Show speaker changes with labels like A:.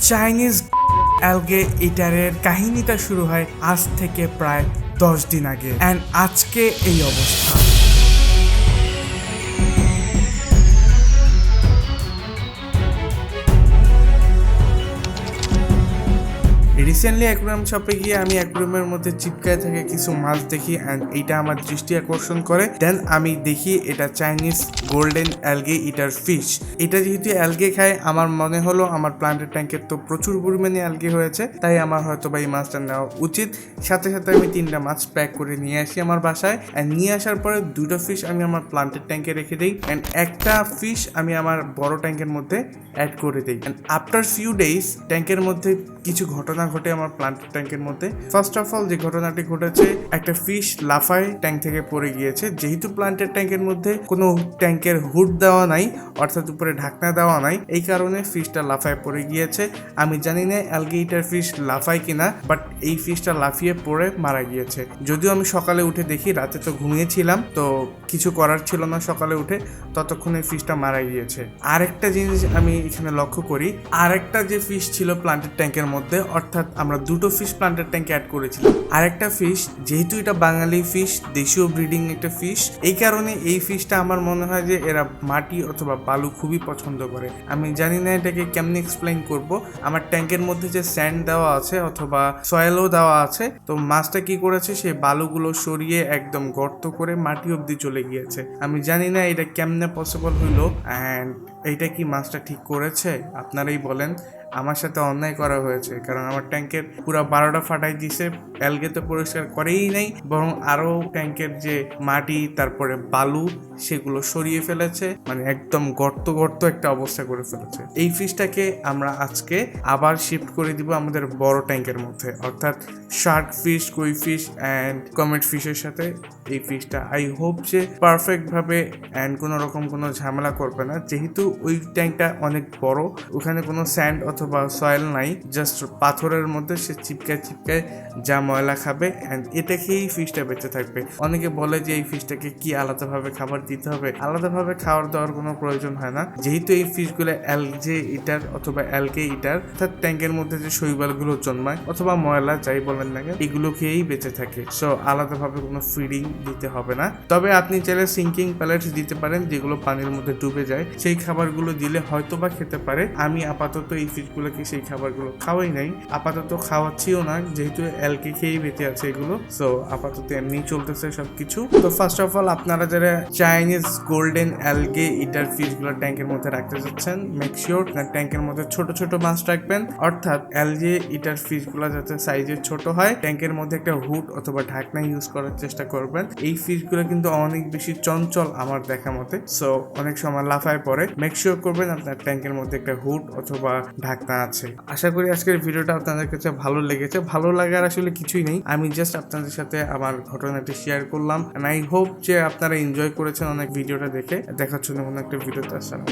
A: Chinese অ্যালগে ইটারের কাহিনীটা শুরু হয় আজ থেকে প্রায় দশ দিন আগে। অ্যান্ড আজকে এই অবস্থা। রিসেন্টলি অ্যাকুরিয়াম শপে গিয়ে আমি অ্যাকুরিয়ামের মধ্যে চিপকায় থাকে কিছু মাছ দেখি অ্যান্ড এইটা আমার দৃষ্টি আকর্ষণ করে। দেন আমি দেখি এটা Chinese golden algae eater fish এটা যেহেতু অ্যালগে খায়, আমার মনে হলো আমার প্লান্টের ট্যাঙ্কের তো প্রচুর পরিমাণে অ্যালগে হয়েছে, তাই আমার হয়তো বা এই মাছটা নেওয়া উচিত। সাথে সাথে আমি তিনটা মাছ প্যাক করে নিয়ে আসি আমার বাসায় অ্যান্ড নিয়ে আসার পরে দুটো ফিশ আমি আমার প্লান্টের ট্যাঙ্কে রেখে দিই অ্যান্ড একটা ফিশ আমি আমার বড় ট্যাঙ্কের মধ্যে অ্যাড করে দিই। অ্যান্ড আফটার ফিউ ডেজ ট্যাঙ্কের মধ্যে কিছু ঘটনা ঘটে আমার প্লান্ট ট্যাঙ্কের মধ্যে। ফার্স্ট অফ অল যে ঘটনাটি ঘটেছে, একটা ফিশ লাফায় ট্যাঙ্ক থেকে পড়ে গিয়েছে। যেহেতু প্লান্টের ট্যাঙ্কের মধ্যে কোনো ট্যাঙ্কের হুড দেওয়া নাই, অর্থাৎ উপরে ঢাকনা দেওয়া নাই, এই কারণে ফিশটা লাফায় পড়ে গিয়েছে। আমি জানি না অ্যালগেইটার ফিশ লাফায় কিনা বাট এই ফিশটা লাফিয়ে পড়ে মারা গিয়েছে। যদিও আমি সকালে উঠে দেখি, রাতে তো ঘুমিয়েছিলাম, তো কিছু করার ছিল না সকালে উঠে, ততক্ষণে ফিশটা মারা গিয়েছে। আরেকটা জিনিস আমি এখানে লক্ষ্য করি, আরেকটা যে ফিশ ছিল প্লান্টের ট্যাঙ্কের মধ্যে, অর্থাৎ আমরা দুটো ফিশ প্লান্টের ট্যাঙ্কে অ্যাড করেছিলাম। আর একটা ফিশ যেহেতু এটা বাঙালি ফিশ দেশীয় ব্রিডিং একটা ফিশ এই কারণে এই ফিশটা আমার মনে হয় যে এরা মাটি অথবা বালু খুবই পছন্দ করে। আমি জানি না এটাকে কেমনি এক্সপ্লেন করব। আমার ট্যাঙ্কের মধ্যে যে স্যান্ড দেওয়া আছে অথবা সয়েলও দেওয়া আছে, তো মাছটা কি করেছে? সে বালুগুলো সরিয়ে একদম গর্ত করে মাটি অবধি চলে গিয়েছে। আমি জানি না এটা কেমনে পসিবল হইল অ্যান্ড এইটা কি মাছটা ঠিক করেছে? আপনারাই বলেন। আমার সাথে অন্যায় করা হয়েছে। কারণ আমার ট্যাঙ্কের পুরো বারোটা ফাটাই দিছে অ্যালগে তো পরিষ্কার করেই নাই, বরং আরও ট্যাঙ্কের যে মাটি, তারপরে বালু, সেগুলো সরিয়ে ফেলেছে মানে একদম গর্ত গর্ত একটা অবস্থা করে ফেলেছে। এই ফিশটাকে আমরা আজকে আবার শিফট করে দিব আমাদের বড় ট্যাঙ্কের মধ্যে। অর্থাৎ shark fish koi fish and comet ফিশের সাথে এই ফিশটা আই হোপ যে পারফেক্টভাবে অ্যান্ড কোনো রকম কোনো ঝামেলা করবে না। যেহেতু ওই ট্যাঙ্কটা অনেক বড়, ওখানে কোনো স্যান্ড অথবা সয়েল নাই জাস্ট পাথরের মধ্যে সে চিপকায় চিপকায় যা ময়লা খাবে অ্যান্ড এটা খেয়েই ফিশটা বেঁচে থাকবে। অনেকে বলে যে এই ফিশটাকে কি আলাদাভাবে খাবার দিতে হবে? আলাদাভাবে খাবার দেওয়ার কোনো প্রয়োজন হয় না। যেহেতু এই ফিশগুলো অ্যালজে ইটার অথবা অ্যালকে ইটার অর্থাৎ ট্যাঙ্কের মধ্যে যে শৈবালগুলো জন্মায় অথবা ময়লা যাই বলেন না এগুলো খেয়েই বেঁচে থাকে। সো আলাদাভাবে কোনো ফিডিং দিতে হবে না। তবে আপনি চাইলে সিঙ্কিং প্যালেটস দিতে পারেন যেগুলো পানির মধ্যে ডুবে যায়। সেই খাবারগুলো দিলে হয়তো বা খেতে পারে। আমি আপাতত এই ফিশগুলোকে সেই খাবারগুলো খাওয়াই নাই। আপাতত খাওয়াচ্ছিও না, যেহেতু অ্যালকে খেয়েই বেঁচে আছে এগুলো। সো আপাতত এমনি চলতেছে সবকিছু। তো ফার্স্ট অফ অল আপনারা যারা চাইনিজ গোল্ডেন অ্যালগে ইটার ফিশগুলো ট্যাঙ্কের মধ্যে রাখতে চাচ্ছেন মেক শিওর ট্যাঙ্কের মধ্যে ছোট ছোট মাছ রাখবেন। অর্থাৎ অ্যালগে ইটার ফিশগুলো যাতে সাইজে ছোট হয়, ট্যাঙ্কের মধ্যে একটা হুড অথবা ঢাকনা ইউজ করার চেষ্টা করবেন। এই ফিশগুলো কিন্তু অনেক বেশি চঞ্চল আমার দেখা মতে। সো অনেক সময় লাফায় পড়ে। মেক শিওর করবেন আপনার ট্যাঙ্কের মধ্যে একটা হুড অথবা ঢাকনা আছে। আশা করি আজকের ভিডিওটা আপনাদের কাছে ভালো লেগেছে। ভালো লাগার আসলে কিছুই নেই। আমি জাস্ট আপনাদের সাথে আমার ঘটনাটি শেয়ার করলাম। আই হোপ যে আপনারা এনজয় করেছেন অনেক ভিডিওটা দেখে। দেখার জন্য কোনো একটা ভিডিওতে। আসসালামু